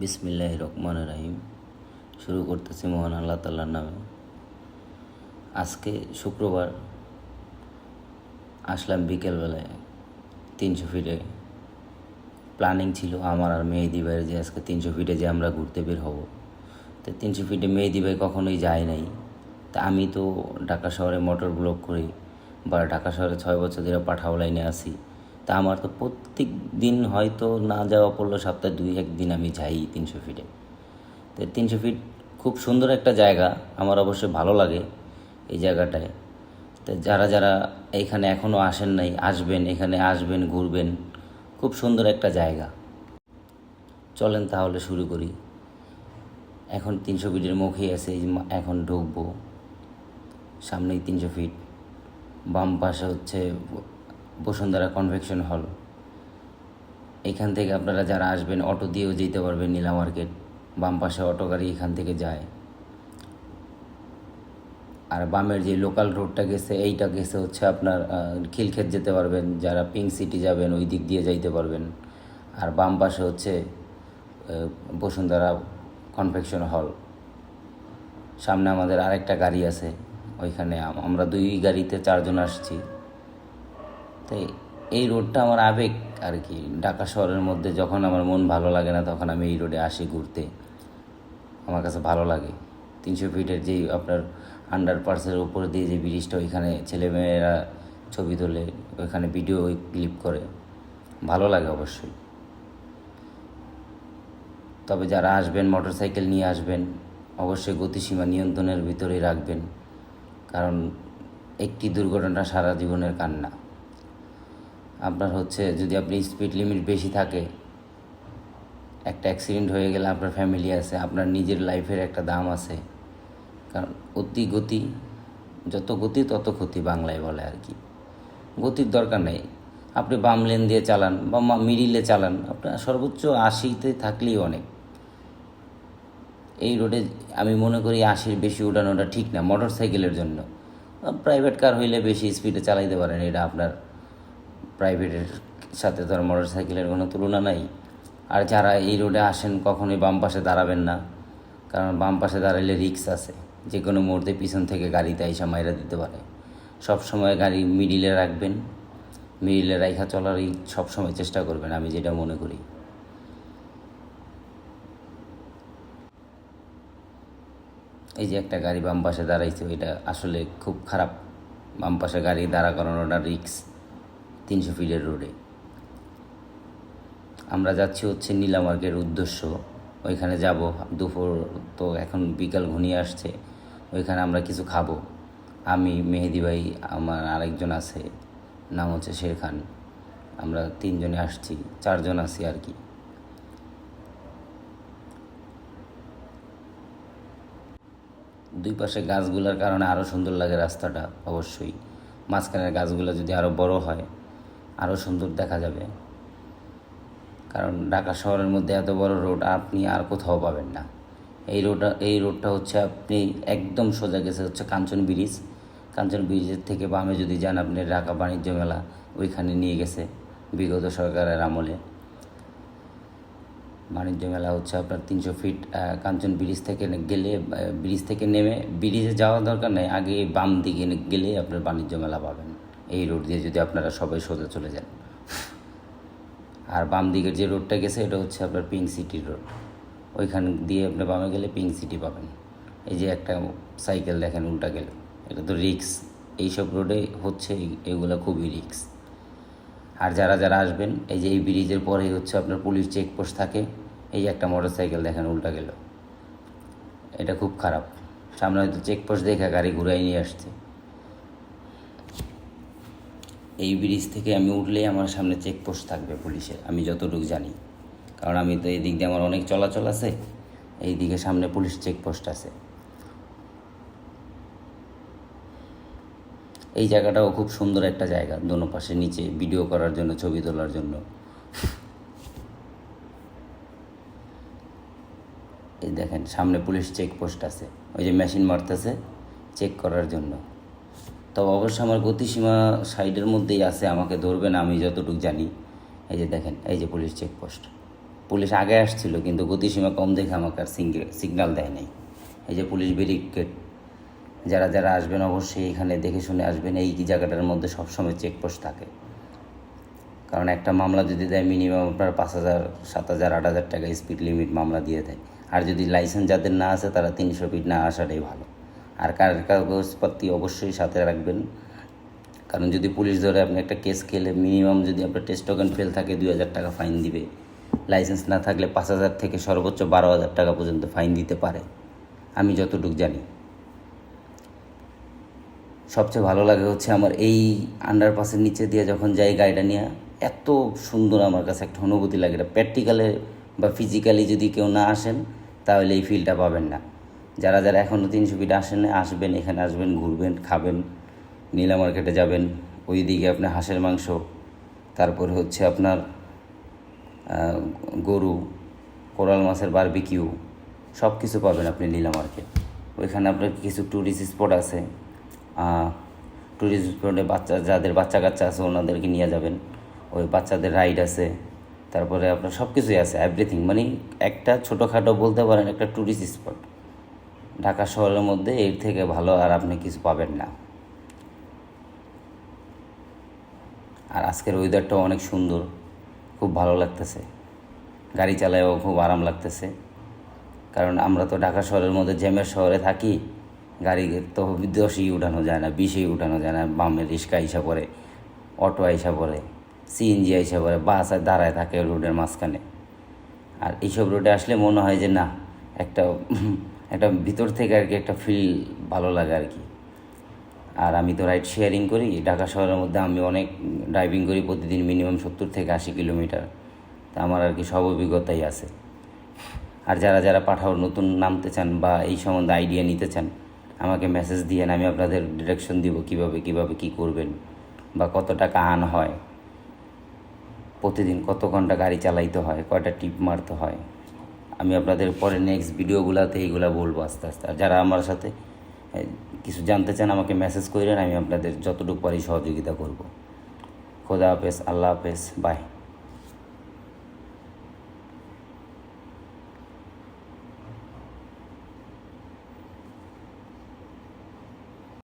বিসমিল্লাহ রহমান রাহিম। শুরু করতেছি মহান আল্লাহ তাল্লার নামে। আজকে শুক্রবার, আসলাম বিকেলবেলায় তিনশো ফিটে প্ল্যানিং ছিল আমার আর মেহেদি ভাইয়ের যে আজকে তিনশো ফিটে যে আমরা ঘুরতে বের হব। তো তিনশো ফিটে মেহেদি ভাই কখনোই যায় নাই। তা আমি তো ঢাকা শহরে মোটর ব্লক করি বা ঢাকা শহরে ছয় বছর ধরে পাঠাও লাইনে আসি তা আমার তো প্রত্যেক দিন হয়তো না যাওয়া পড়ল সপ্তাহে দুই একদিন আমি যাই তিনশো ফিটে তো তিনশো ফিট খুব সুন্দর একটা জায়গা, আমার অবশ্যই ভালো লাগে এই জায়গাটায়। তো যারা যারা এইখানে এখনও আসেন নাই, আসবেন, এখানে আসবেন, ঘুরবেন, খুব সুন্দর একটা জায়গা। চলেন তাহলে শুরু করি। এখন তিনশো ফিটের মুখে আছে এখন ঢুকবো। সামনেই তিনশো ফিট বাম পাশে হচ্ছে বসুন্ধরা কনভেকশন হল এখান থেকে আপনারা যারা আসবেন অটো দিয়েও যেতে পারবেন নীলা মার্কেট বাম পাশে অটো গাড়ি এখান থেকে যায়। আর বামের যে লোকাল রোডটা গেছে, এইটা গেছে হচ্ছে আপনার খিলক্ষেত যেতে পারবেন। যারা পিঙ্ক সিটি যাবেন, ওই দিক দিয়ে যাইতে পারবেন। আর বাম পাশে হচ্ছে বসুন্ধরা কনভেকশন হল সামনে আমাদের আরেকটা গাড়ি আছে, ওইখানে আমরা দুই গাড়িতে চারজন আসছি। তো এই রোডটা আমার আবেগ আর কি। ঢাকা শহরের মধ্যে যখন আমার মন ভালো লাগে না, তখন আমি এই রোডে আসি ঘুরতে। আমার কাছে ভালো লাগে। তিনশো ফিটের যেই আপনার আন্ডার পার্সের উপর দিয়ে যে ব্রিজটা ওইখানে ছেলেমেয়েরা ছবি তোলে, ওইখানে ভিডিও ক্লিপ করে। ভালো লাগে অবশ্যই। তবে যারা আসবেন মোটরসাইকেল নিয়ে আসবেন, অবশ্যই গতিসীমা নিয়ন্ত্রণের ভিতরেই রাখবেন। কারণ একটি দুর্ঘটনা সারা জীবনের কান্না। আপনার হচ্ছে যদি আপনি স্পিড লিমিট বেশি থাকে, একটা অ্যাক্সিডেন্ট হয়ে গেলে আপনার ফ্যামিলি আছে, আপনার নিজের লাইফের একটা দাম আছে। কারণ অতি গতি, যত গতি তত ক্ষতি বাংলায় বলে আর কি। গতির দরকার নেই। আপনি বাম লেন দিয়ে চালান বা মিডিলে চালান আপনার সর্বোচ্চ আশিতে থাকলেই অনেক। এই রোডে আমি মনে করি আশির বেশি উঠানোটা ঠিক না মোটর সাইকেলের জন্য। প্রাইভেট কার হইলে বেশি স্পিডে চালাইতে পারেন, এটা আপনার প্রাইভেটের সাথে তো আর মোটর সাইকেলের কোনো তুলনা নাই। আর যারা এই রোডে আসেন কখনোই বাম পাশে দাঁড়াবেন না। কারণ বাম পাশে দাঁড়াইলে রিক্স আছে। যে কোনো মুহূর্তে পিছন থেকে গাড়িতে আইসা মাইরা দিতে পারে। সব সময় গাড়ি মিডিলে রাখবেন। মিডিলে রাইখা চলারই সবসময় চেষ্টা করবেন, আমি যেটা মনে করি। এই যে একটা গাড়ি বাম পাশে দাঁড়াইছে এটা আসলে খুব খারাপ। বাম পাশে গাড়ি দাঁড়া করানোটা রিক্স। তিনশো ফিটের রোডে। আমরা যাচ্ছি হচ্ছে নীলা মার্কের উদ্দেশ্য। ওইখানে যাব, দুপুর তো এখন বিকাল ঘনিয়ে আসছে। ওইখানে আমরা কিছু খাব। আমি, মেহেদি ভাই, আমার আরেকজন আছে, নাম হচ্ছে শের খান। আমরা তিনজনে আসছি, চারজন আছি আর কি। দুই পাশে গাছগুলোর কারণে আরও সুন্দর লাগে রাস্তাটা, অবশ্যই। মাঝখানের গাছগুলো যদি আরও বড় হয় আরও সুন্দর দেখা যাবে। কারণ ঢাকা শহরের মধ্যে এত বড় রোড আপনি আর কোথাও পাবেন না। এই রোডটা এই রোডটা হচ্ছে আপনি একদম সোজা গেছে হচ্ছে কাঞ্চন ব্রিজ। কাঞ্চন ব্রিজের থেকে বামে যদি যান আপনি ঢাকা বাণিজ্য মেলা, ওইখানে নিয়ে গেছে বিগত সরকারের আমলে। বাণিজ্য মেলা হচ্ছে আপনার তিনশো ফিট কাঞ্চন ব্রিজ থেকে গেলে ব্রিজ থেকে নেমে, ব্রিজে যাওয়ার দরকার নেই, আগে বাম দিকে গেলে আপনার বাণিজ্য মেলা পাবেন। এই রোড দিয়ে যদি আপনারা সবাই সোজা চলে যান। আর বাম দিকের যে রোডটা গেছে, এটা হচ্ছে আপনার পিঙ্ক সিটি রোড ওইখান দিয়ে আপনি বামে গেলে পিঙ্ক সিটি পাবেন। এই যে একটা সাইকেল দেখেন, উল্টা গেল। এটা তো রিক্স এইসব রোডে হচ্ছে এগুলো খুবই রিক্স আর যারা যারা আসবেন, এই যে এই ব্রিজের পরেই হচ্ছে আপনার পুলিশ চেকপোস্ট থাকে। এই যে একটা মোটর সাইকেল দেখেন, উল্টা গেল। এটা খুব খারাপ। সামনে হয়তো চেকপোস্ট দেখে গাড়ি ঘুরাই নিয়ে আসছে। এই ব্রিজ থেকে আমি উঠলেই আমার সামনে চেকপোস্ট থাকবে পুলিশের, আমি যতটুকু জানি। কারণ আমি তো এই দিক দিয়ে আমার অনেক চলাচল আছে এই দিকে সামনে পুলিশ চেকপোস্ট আছে। এই জায়গাটাও খুব সুন্দর একটা জায়গা, দোনো পাশে নিচে ভিডিও করার জন্য, ছবি তোলার জন্য। এই দেখেন, সামনে পুলিশ চেকপোস্ট আছে, ওই যে মেশিন মারতেছে চেক করার জন্য। তবে অবশ্য আমার গতিসীমা সাইডের মধ্যেই আছে, আমাকে ধরবে না, আমি যতটুকু জানি। এই যে দেখেন, এই যে পুলিশ চেকপোস্ট পুলিশ আগে আসছিল, কিন্তু গতিসীমা কম দেখে আমাকে আর সিগন্যাল দেয় নাই। এই যে পুলিশ ব্যারিকেড যারা যারা আসবেন অবশ্যই এখানে দেখে শুনে আসবেন, এই জায়গাটার মধ্যে সবসময় চেকপোস্ট থাকে। কারণ একটা মামলা যদি দেয় মিনিমাম আপনার পাঁচ হাজার, সাত হাজার, আট হাজার টাকা স্পিড লিমিট মামলা দিয়ে দেয়। আর যদি লাইসেন্স যাদের না আছে, তারা তিনশো ফিট না আসাটাই ভালো। আর কার কাগজপত্র অবশ্যই সাথে রাখবেন। কারণ যদি পুলিশ ধরে আপনি একটা কেস খেলে মিনিমাম যদি আপনার টেস্ট টোকেন ফেল থাকে, দুই হাজার টাকা ফাইন দিবে। লাইসেন্স না থাকলে পাঁচ হাজার থেকে সর্বোচ্চ বারো হাজার টাকা পর্যন্ত ফাইন দিতে পারে। আমি যতটুকু জানি। সবচেয়ে ভালো লাগে হচ্ছে আমার এই আন্ডারপাসের নিচে দিয়ে যখন যাই গাড়িটা নিয়ে, এত সুন্দর আমার কাছে একটা অনুভূতি লাগে। এটা প্র্যাকটিক্যালে বা ফিজিক্যালি যদি কেউ না আসেন, তাহলে এই ফিলটা পাবেন না। যারা যারা এখনও তিনশো ফিট আসেন, আসবেন, এখানে আসবেন, ঘুরবেন, খাবেন, নীলা মার্কেটে যাবেন ওই দিকে আপনি হাঁসের মাংস, তারপরে হচ্ছে আপনার গরু, কোরাল মাছের বারবিকিউ সব কিছু পাবেন আপনি নীলা মার্কেট। ওইখানে আপনার কিছু ট্যুরিস্ট স্পট আছে। ট্যুরিস্ট স্পটে বাচ্চা, যাদের বাচ্চা কাচ্চা আছে, ওনাদেরকে নিয়ে যাবেন। ওই বাচ্চাদের রাইড আছে। তারপরে আপনার সব কিছুই আছে এভরিথিং মানে একটা ছোটোখাটো বলতে পারেন, একটা ট্যুরিস্ট স্পট ঢাকা শহরের মধ্যে এর থেকে ভালো আর আপনি কিছু পাবেন না। আর আজকের ওয়েদারটাও অনেক সুন্দর, খুব ভালো লাগতেছে। গাড়ি চালায়ও খুব আরাম লাগতেছে। কারণ আমরা তো ঢাকা শহরের মধ্যে জ্যামের শহরে থাকি, গাড়ি তো দশই উঠানো যায় না, বিশেই উঠানো যায় না বামে রিক্সা আইসা পড়ে, অটো আইসা পড়ে সিএনজি আইসা পড়ে, বাস আর দাঁড়ায় থাকে রোডের মাঝখানে। আর এইসব রোডে আসলে মনে হয় যে না, একটা একটা ভিতর থেকে আর কি একটা ফিল ভালো লাগে আর কি। আর আমি তো রাইড শেয়ারিং করি, ঢাকা শহরের মধ্যে আমি অনেক ড্রাইভিং করি প্রতিদিন মিনিমাম সত্তর থেকে আশি কিলোমিটার তা আমার আর কি সব অভিজ্ঞতাই আছে। আর যারা যারা পাঠাও নতুন নামতে চান বা এই সম্বন্ধে আইডিয়া নিতে চান, আমাকে মেসেজ দিয়েন, আমি আপনাদের ডিরেকশন দিব কীভাবে কীভাবে কি করবেন বা কত টাকা আন হয়। প্রতিদিন কত ঘণ্টা গাড়ি চালাইতে হয়, কয়টা টিপ মারতে হয়। আমি আপনাদের পরে নেক্সট ভিডিওগুলোতে এইগুলো বলব আস্তে আস্তে। আর যারা আমার সাথে কিছু জানতে চান, আমাকে মেসেজ করেন আমি আপনাদের যতটুকু পারি সহযোগিতা করব। খোদা হাফেজ, আল্লাহ হাফেজ বাই